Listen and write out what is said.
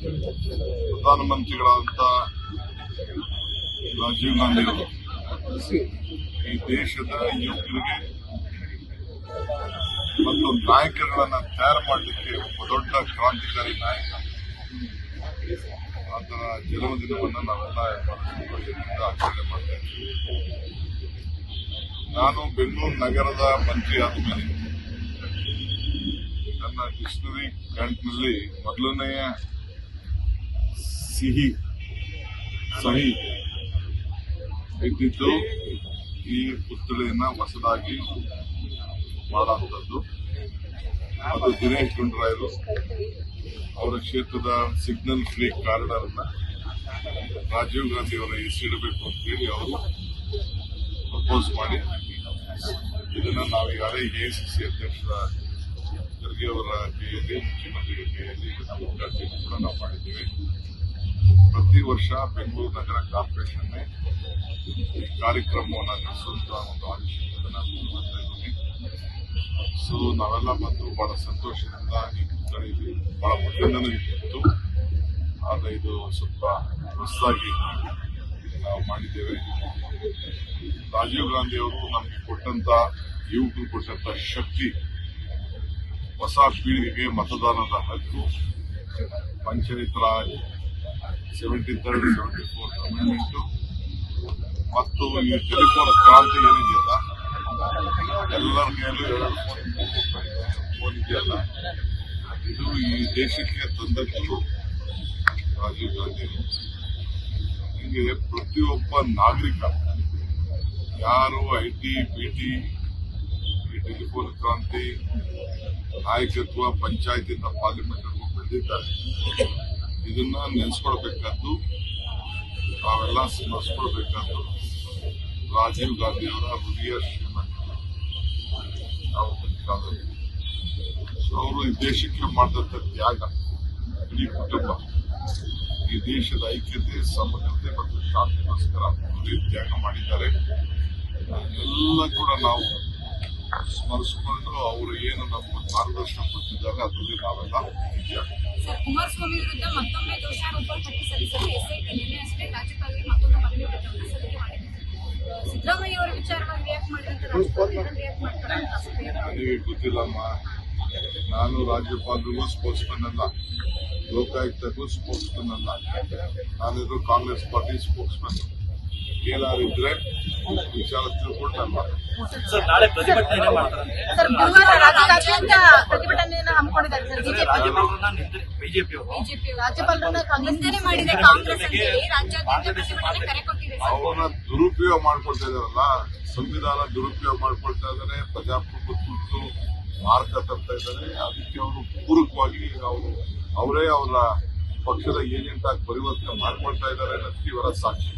ಪ್ರಧಾನಮಂತ್ರಿಗಳಾದಂತ ರಾಜೀವ್ ಗಾಂಧಿ ಅವರು, ಈ ದೇಶದ ಯುವಕರಿಗೆ ಮತ್ತು ನಾಯಕರುಗಳನ್ನ ತಯಾರು ಮಾಡಲಿಕ್ಕೆ ಒಬ್ಬ ದೊಡ್ಡ ಕ್ರಾಂತಿಕಾರಿ ನಾಯಕ. ಆತನ ಜನ್ಮದಿನವನ್ನು ನಾವೆಲ್ಲ ಸಂತೋಷದಿಂದ ಆಚರಣೆ ಮಾಡ್ತಾ ನಾನು ಬೆಂಗಳೂರು ನಗರದ ಮಂತ್ರಿ ಆದಮೇಲೆ ನನ್ನ ಡಿಕ್ಷನರಿ ಕ್ಯಾಂಟ್ನಲ್ಲಿ ಮೊದಲನೆಯ ಸಿಹಿ. ಸಹಿ. ಇದ್ದಿದ್ದು ಈ ಪುತ್ಥಳಿಯನ್ನ ಹೊಸದಾಗಿ ಮಾಡುವಂಥದ್ದು ಅದು ದಿನೇಶ್ ಗುಂಡೂರಾಯರು ಅವರ ಕ್ಷೇತ್ರದ ಸಿಗ್ನಲ್ ಫ್ರೀ ಕಾರಿಡಾರ್ ಅನ್ನ ರಾಜೀವ್ ಗಾಂಧಿ ಅವರ ಹೆಸರಿಡಬೇಕು ಅಂತ ಹೇಳಿ ಅವರು ಪ್ರಪೋಸ್ ಮಾಡಿ. ಇದನ್ನ ನಾವು ಸಿ ಸಿ ಅಧ್ಯಕ್ಷರ ಖರ್ಗೆ ಅವರ ಕೈಯಲ್ಲಿ, ಮುಖ್ಯಮಂತ್ರಿಗಳ ಕೈಯಲ್ಲಿ ಇದನ್ನು ಉದ್ಘಾಟನೆ ಕೂಡ ನಾವು ಮಾಡಿದ್ದೇವೆ. ಪ್ರತಿ ವರ್ಷ ಬೆಂಗಳೂರು ನಗರ ಕಾರ್ಪೊರೇಷನ್ ಈ ಕಾರ್ಯಕ್ರಮವನ್ನು ನಡೆಸುವಂತ ಒಂದು ಆದೇಶವನ್ನು ನಾನು ಮಾಡ್ತಾ ಇದ್ದೀನಿ ಸೊ ನಾವೆಲ್ಲ ಬಂದು ಬಹಳ ಸಂತೋಷದಿಂದ ಈ ಕಡೆಯಲ್ಲಿ ಬಹಳ ಮೊದಲಿಂದನೂ ಇತ್ತು ಆದ್ರೆ ಇದು ಸ್ವಲ್ಪ ಹೊಸದಾಗಿ ನಾವು ಮಾಡಿದ್ದೇವೆ. ರಾಜೀವ್ ಗಾಂಧಿ ಅವರು ನಮಗೆ ಕೊಟ್ಟಂತ ಯುವಕರು ಕೊಟ್ಟಂತ ಶಕ್ತಿ, ಹೊಸ ಪೀಳಿಗೆಗೆ ಮತದಾನದ ಹಕ್ಕು ಪಂಚರಿತ್ರ seventy third seventy fourth amendment ಮತ್ತು ಈ ಟೆಲಿಫೋನ್ ಕ್ರಾಂತಿ ಏನಿದೆಯಲ್ಲ, ಎಲ್ಲರ ಮೇಲೂ ಫೋನ್ ಇದೆಯಲ್ಲ, ಇದು ಈ ದೇಶಕ್ಕೆ ತಂದದ್ದು ರಾಜೀವ್ ಗಾಂಧಿ. ಹೀಗೆ ಪ್ರತಿಯೊಬ್ಬ ನಾಗರಿಕ, ಯಾರು ಐ ಟಿ ಬಿ ಟಿ ಈ ಟೆಲಿಫೋನ್ ಕ್ರಾಂತಿ ನಾಯಕತ್ವ ಪಂಚಾಯತಿಂದ ಪಾರ್ಲಿಮೆಂಟ್ ಬೆಳೆದಿದ್ದಾರೆ ಇದನ್ನ ನೆನೆಸ್ಕೊಳ್ಬೇಕಾದ್ದು ತಾವೆಲ್ಲ ಸ್ಮರಿಸ್ಕೊಳ್ಬೇಕಾದ್ದು ರಾಜೀವ್ ಗಾಂಧಿ ಅವರ ಹೃದಯ ಶ್ರೀಮಂತ ಅವರು ಈ ದೇಶಕ್ಕೆ ಮಾಡಿದಂಥ ತ್ಯಾಗ, ಇಡೀ ಕುಟುಂಬ, ಈ ದೇಶದ ಐಕ್ಯತೆ, ಸಮಗ್ರತೆ ಮತ್ತು ಶಾಂತಿಗೋಸ್ಕರ ತ್ಯಾಗ ಮಾಡಿದ್ದಾರೆ. ಎಲ್ಲ ಕೂಡ ನಾವು ಸ್ಮರಿಸಿಕೊಂಡು ಅವರು ಏನು ನಮ್ಮ ಮಾರ್ಗದರ್ಶನ ಕೊಟ್ಟಿದ್ದಾರೆ ಅದರಲ್ಲಿ ನಾವೆಲ್ಲ ಕುಮಾರಸ್ವಾಮಿ ವಿರುದ್ಧ ಮತ್ತೊಮ್ಮೆ ದೋಷಾರೋಪ ಪಟ್ಟಿ ಸಲ್ಲಿಸಲು ಎಸ್ಐಟಿ ನಿನ್ನೆ ಅಷ್ಟೇ ರಾಜ್ಯಪಾಲರಿಗೆ ಮತ್ತೊಂದು ಮನವಿ ಪತ್ರವನ್ನು ಸಲ್ಲಿಕೆ ಮಾಡಿದೆ ಸಿದ್ದರಾಮಯ್ಯ ಅವರ ವಿಚಾರವಾಗಿ ರಿಯಾಕ್ಟ್ ಮಾಡಿದಂತ ರಾಜ್ಯಪಾಲರು ರಿಯಾಕ್ಟ್ ಮಾಡ್ತಾರೆ ಅಂತ ನನಗೆ ಗೊತ್ತಿಲ್ಲಮ್ಮ. ನಾನು ರಾಜ್ಯಪಾಲರಿಗೂ ಸ್ಪೋರ್ಟ್ಸ್ಮನ್ ಅಲ್ಲ ಲೋಕಾಯುಕ್ತಕ್ಕೂ ಸ್ಪೋರ್ಟ್ಸ್ಮನ್ ಅಲ್ಲ ನಾನಿದ್ರು ಕಾಂಗ್ರೆಸ್ ಪಾರ್ಟಿ ಸ್ಪೋರ್ಟ್ಸ್ಮನ್ ಏನಾದ್ರು ಇದ್ರೆ ವಿಚಾರ ತಿಳ್ಕೊಂಡು ನಾನು ಮಾಡ್ತೀನಿ ಸರ್ ನಾಳೆ ಪ್ರತಿಭಟನೆ ಮಾಡ್ತಾರೆ. ಸರ್ ಗುರುವಾರ ರಾಜ್ಯಾದ್ಯಂತ ಪ್ರತಿಭಟನೆಯನ್ನು ಹಮ್ಮಿಕೊಂಡಿದ್ದಾರೆ ಸರ್ ಬಿಜೆಪಿ ರಾಜ್ಯಪಾಲರನ್ನ ಬಿಜೆಪಿ ಬಿಜೆಪಿ ರಾಜ್ಯಪಾಲರನ್ನ ಕಾಂಗ್ರೆಸ್ ನಿಂದನೆ ಮಾಡಿದ ಕಾಂಗ್ರೆಸ್ ಅಂತ ಹೇಳಿ ರಾಜ್ಯಾದ್ಯಂತ ಪ್ರತಿಭಟನೆ ಕರೆ ಕೊಟ್ಟಿದೆ ಸರ್. ಅವನ್ನ ದುರುಪಯೋಗ ಮಾಡ್ಕೊಳ್ತಾ ಇದಾರಲ್ಲ ಸಂವಿಧಾನ ದುರುಪಯೋಗ ಮಾಡ್ಕೊಳ್ತಾ ಇದ್ದಾರೆ ಪ್ರಜಾಪ್ರಭುತ್ವದ್ದು ಮಾರ್ಗ ತರ್ತಾ ಇದ್ದಾರೆ ಅದಕ್ಕೆ ಅವರು ಪೂರಕವಾಗಿ ಅವರು ಅವರೇ ಅವರ ಪಕ್ಷದ ಏಜೆಂಟ್ ಆಗಿ ಪರಿವರ್ತನೆ ಮಾಡ್ಕೊಳ್ತಾ ಇದ್ದಾರೆ ಅನ್ನೋದಕ್ಕೆ ಇವರ ಸಾಕ್ಷಿ.